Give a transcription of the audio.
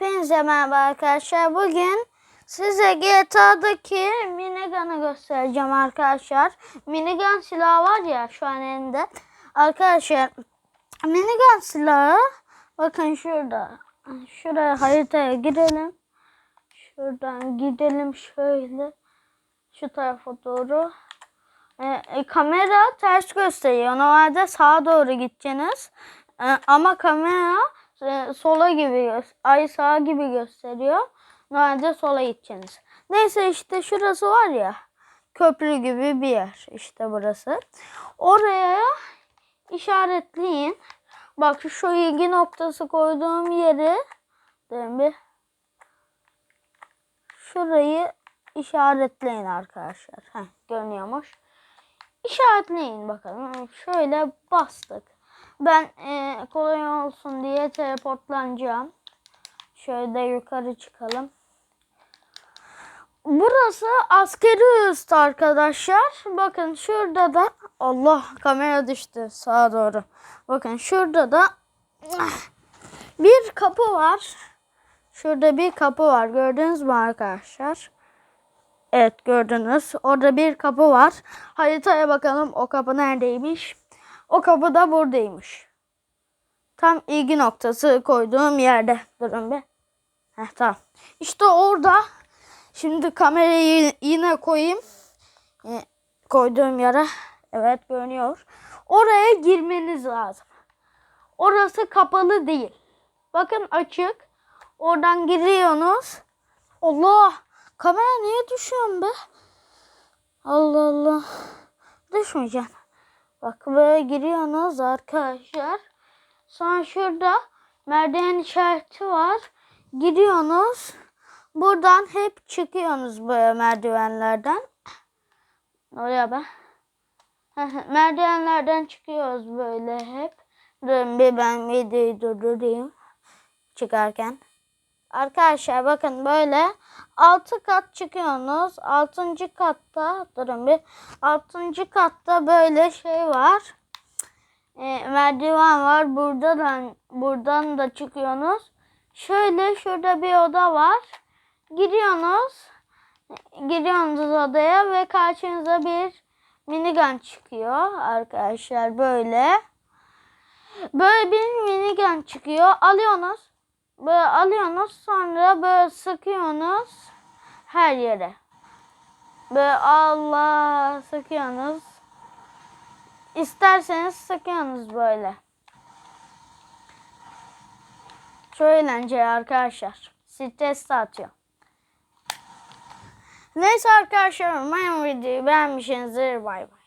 Hepinize merhaba arkadaşlar. Bugün size GTA'daki minigun'ı göstereceğim arkadaşlar. Minigun silahı var ya şu an elinde. Arkadaşlar minigun silahı bakın şurada. Şuraya haritaya girelim. Şuradan gidelim şöyle. Şu tarafa doğru. E, e, kamera ters gösteriyor. Normalde sağa doğru gideceksiniz. E, ama kamera sola gibi, ay sağa gibi gösteriyor. Normalde sola gideceksiniz. Neyse işte şurası var ya. Köprü gibi bir yer. işte burası. Oraya işaretleyin. Bak şu ilgi noktası koyduğum yeri bir. Şurayı işaretleyin arkadaşlar. Heh, görünüyormuş. İşaretleyin bakalım. Şöyle bastık. Ben e, kolay olsun diye teleportlanacağım. Şöyle yukarı çıkalım. Burası askeri üst arkadaşlar. Bakın şurada da Allah kamera düştü sağa doğru. Bakın şurada da bir kapı var. Şurada bir kapı var. Gördünüz mü arkadaşlar? Evet gördünüz. Orada bir kapı var. Haritaya bakalım o kapı neredeymiş. O kapı da buradaymış. Tam ilgi noktası koyduğum yerde. Durun bir. Heh, tamam. İşte orada. Şimdi kamerayı yine koyayım. Ee, koyduğum yere. Evet görünüyor. Oraya girmeniz lazım. Orası kapalı değil. Bakın açık. Oradan giriyorsunuz. Allah! Kamera niye düşüyorsun be? Allah Allah. Düşmeyeceğim. Bak böyle giriyorsunuz arkadaşlar. Sonra şurada merdiven işareti var. Giriyorsunuz. Buradan hep çıkıyorsunuz böyle merdivenlerden. Oraya be. Merdivenlerden çıkıyoruz böyle hep. Durun bir ben videoyu durdurayım. Çıkarken. Arkadaşlar bakın böyle 6 kat çıkıyorsunuz. 6. katta durun bir. 6. katta böyle şey var. E, merdiven var. Buradan buradan da çıkıyorsunuz. Şöyle şurada bir oda var. Giriyorsunuz. Giriyorsunuz odaya ve karşınıza bir minigun çıkıyor arkadaşlar böyle. Böyle bir minigun çıkıyor. Alıyorsunuz. Böyle alıyorsunuz sonra böyle sıkıyorsunuz her yere. Böyle Allah sıkıyorsunuz. İsterseniz sıkıyorsunuz böyle. Çok eğlenceli arkadaşlar. Stres atıyor. Neyse arkadaşlar umarım videoyu beğenmişsinizdir. Bay bay.